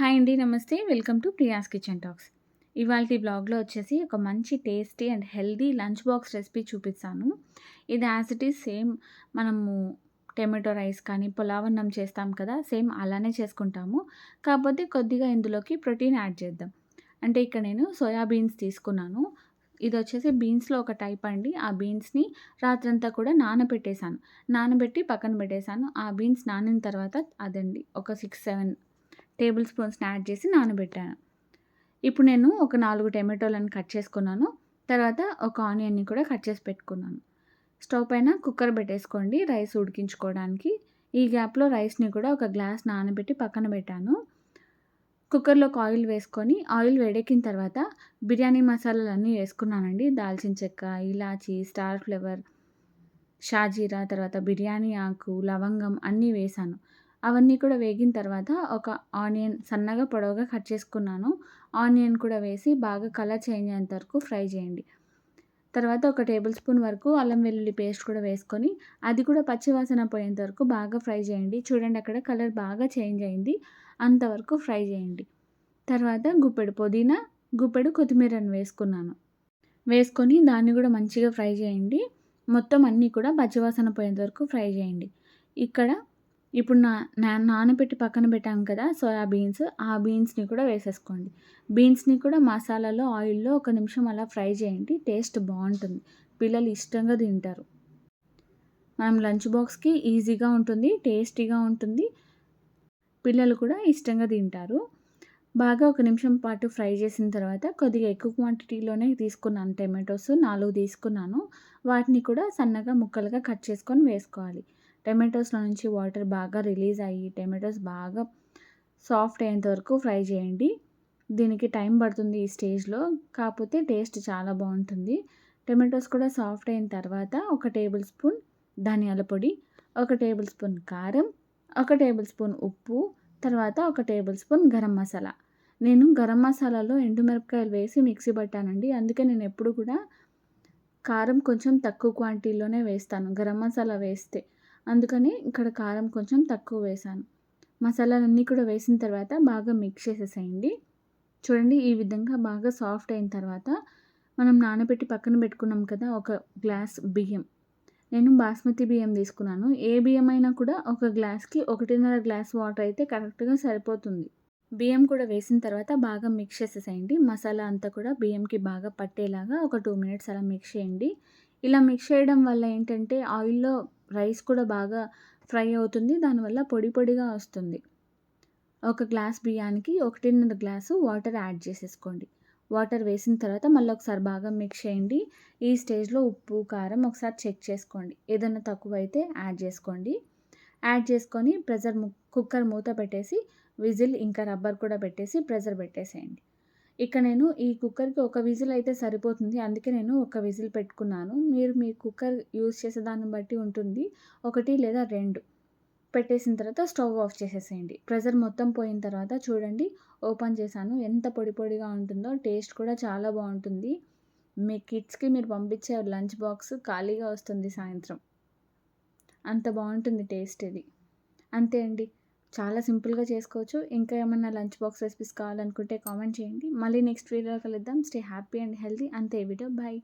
Hi అండి నమస్తే. Welcome to Priya's kitchen talks. ఇవాళ బ్లాగ్లో వచ్చేసి ఒక మంచి tasty and healthy lunch box recipe చూపిస్తాను. ఇది యాజ్ ఇట్ ఈస్ సేమ్ మనము టమాటో రైస్ కానీ పులావ్ అన్నం చేస్తాం కదా సేమ్ అలానే చేసుకుంటాము. కాకపోతే కొద్దిగా ఇందులోకి ప్రోటీన్ యాడ్ చేద్దాం. అంటే ఇక్కడ నేను సోయాబీన్స్ తీసుకున్నాను. ఇది వచ్చేసి బీన్స్లో ఒక టైప్ అండి. ఆ బీన్స్ని రాత్రంతా కూడా నానబెట్టేశాను. నానబెట్టి పక్కన పెట్టేశాను. ఆ బీన్స్ నానిన తర్వాత అదండి ఒక సిక్స్ సెవెన్ టేబుల్ స్పూన్స్ని యాడ్ చేసి నానబెట్టాను. ఇప్పుడు నేను ఒక నాలుగు టమాటోలను కట్ చేసుకున్నాను. తర్వాత ఒక ఆనియన్ని కూడా కట్ చేసి పెట్టుకున్నాను. స్టవ్ పైన కుక్కర్ పెట్టేసుకోండి రైస్ ఉడికించుకోవడానికి. ఈ గ్యాప్లో రైస్ని కూడా ఒక గ్లాస్ నానబెట్టి పక్కన పెట్టాను. కుక్కర్లోకి ఆయిల్ వేసుకొని ఆయిల్ వేడెక్కిన తర్వాత బిర్యానీ మసాలాలన్నీ వేసుకున్నానండి. దాల్చిన చెక్క ఇలాచీ స్టార్ ఫ్లేవర్ షాజీరా తర్వాత బిర్యానీ ఆకు లవంగం అన్నీ వేసాను. అవన్నీ కూడా వేగిన తర్వాత ఒక ఆనియన్ సన్నగా పొడవుగా కట్ చేసుకున్నాను. ఆనియన్ కూడా వేసి బాగా కలర్ చేంజ్ అయ్యేంత వరకు ఫ్రై చేయండి. తర్వాత ఒక టేబుల్ స్పూన్ వరకు అల్లం వెల్లుల్లి పేస్ట్ కూడా వేసుకొని అది కూడా పచ్చివాసన పోయేంత వరకు బాగా ఫ్రై చేయండి. చూడండి అక్కడ కలర్ బాగా చేంజ్ అయింది. అంతవరకు ఫ్రై చేయండి. తర్వాత గుప్పెడు పుదీనా గుప్పెడు కొత్తిమీరను వేసుకున్నాను. వేసుకొని దాన్ని కూడా మంచిగా ఫ్రై చేయండి. మొత్తం అన్నీ కూడా పచ్చివాసన పోయేంత వరకు ఫ్రై చేయండి. ఇక్కడ ఇప్పుడు నా నా నానబెట్టి పక్కన పెట్టాం కదా సోయా బీన్స్ ఆ బీన్స్ని కూడా వేసేసుకోండి. బీన్స్ని కూడా మసాలాలో ఆయిల్లో ఒక నిమిషం అలా ఫ్రై చేయండి టేస్ట్ బాగుంటుంది. పిల్లలు ఇష్టంగా తింటారు. మనం లంచ్ బాక్స్కి ఈజీగా ఉంటుంది టేస్టీగా ఉంటుంది. పిల్లలు కూడా ఇష్టంగా తింటారు. బాగా ఒక నిమిషం పాటు ఫ్రై చేసిన తర్వాత కొద్దిగా ఎక్కువ క్వాంటిటీలోనే తీసుకున్నాను టమాటోస్ నాలుగు తీసుకున్నాను. వాటిని కూడా సన్నగా ముక్కలుగా కట్ చేసుకొని వేసుకోవాలి. టమాటోస్లో నుంచి వాటర్ బాగా రిలీజ్ అయ్యి టమాటోస్ బాగా సాఫ్ట్ అయ్యేంత వరకు ఫ్రై చేయండి. దీనికి టైం పడుతుంది ఈ స్టేజ్లో. కాకపోతే టేస్ట్ చాలా బాగుంటుంది. టమాటోస్ కూడా సాఫ్ట్ అయిన తర్వాత ఒక టేబుల్ స్పూన్ ధనియాల పొడి ఒక టేబుల్ స్పూన్ కారం ఒక టేబుల్ స్పూన్ ఉప్పు తర్వాత ఒక టేబుల్ స్పూన్ గరం మసాలా. నేను గరం మసాలాలో ఎండుమిరపకాయలు వేసి మిక్సీ పట్టానండి. అందుకే నేను ఎప్పుడు కూడా కారం కొంచెం తక్కువ క్వాంటిటీలోనే వేస్తాను. గరం మసాలా వేస్తే అందుకని ఇక్కడ కారం కొంచెం తక్కువ వేసాను మసాలాలన్నీ కూడా వేసిన తర్వాత బాగా మిక్స్ చేసేసేయండి. చూడండి ఈ విధంగా బాగా సాఫ్ట్ అయిన తర్వాత మనం నానబెట్టి పక్కన పెట్టుకున్నాం కదా ఒక గ్లాస్ బియ్యం. నేను బాస్మతి బియ్యం తీసుకున్నాను. ఏ బియ్యం అయినా కూడా ఒక గ్లాస్కి ఒకటిన్నర గ్లాస్ వాటర్ అయితే కరెక్ట్గా సరిపోతుంది. బియ్యం కూడా వేసిన తర్వాత బాగా మిక్స్ చేసేసేయండి. మసాలా అంతా కూడా బియ్యంకి బాగా పట్టేలాగా ఒక టూ మినిట్స్ అలా మిక్స్ చేయండి. ఇలా మిక్స్ చేయడం వల్ల ఏంటంటే ఆయిల్లో రైస్ కూడా బాగా ఫ్రై అవుతుంది. దానివల్ల పొడి పొడిగా వస్తుంది. ఒక గ్లాస్ బియ్యానికి ఒకటిన్నర గ్లాసు వాటర్ యాడ్ చేసేసుకోండి. వాటర్ వేసిన తర్వాత మళ్ళీ ఒకసారి బాగా మిక్స్ చేయండి. ఈ స్టేజ్లో ఉప్పు కారం ఒకసారి చెక్ చేసుకోండి. ఏదైనా తక్కువ అయితే యాడ్ చేసుకోండి. యాడ్ చేసుకొని ప్రెజర్ కుక్కర్ మూత పెట్టేసి విజిల్ ఇంకా రబ్బర్ కూడా పెట్టేసి ప్రెజర్ పెట్టేసేయండి. ఇక్కడ నేను ఈ కుక్కర్కి ఒక విజిల్ అయితే సరిపోతుంది. అందుకే నేను ఒక విజిల్ పెట్టుకున్నాను. మీరు మీ కుక్కర్ యూజ్ చేసే దాన్ని బట్టి ఉంటుంది. ఒకటి లేదా రెండు. పెట్టేసిన తర్వాత స్టవ్ ఆఫ్ చేసేసేయండి. ప్రెజర్ మొత్తం పోయిన తర్వాత చూడండి. ఓపెన్ చేశాను. ఎంత పొడి పొడిగా ఉంటుందో టేస్ట్ కూడా చాలా బాగుంటుంది. మీ కిడ్స్కి మీరు పంపించే లంచ్ బాక్స్ ఖాళీగా వస్తుంది సాయంత్రం. అంత బాగుంటుంది టేస్ట్ ఇది. అంతే అండి. చాలా సింపుల్గా చేసుకోవచ్చు. ఇంకా ఏమైనా లంచ్ బాక్స్ రెసిపీస్ కావాలనుకుంటే కామెంట్ చేయండి. మళ్ళీ నెక్స్ట్ వీడియో కలుద్దాం. Stay happy and healthy. అంతే వీడియో. బాయ్.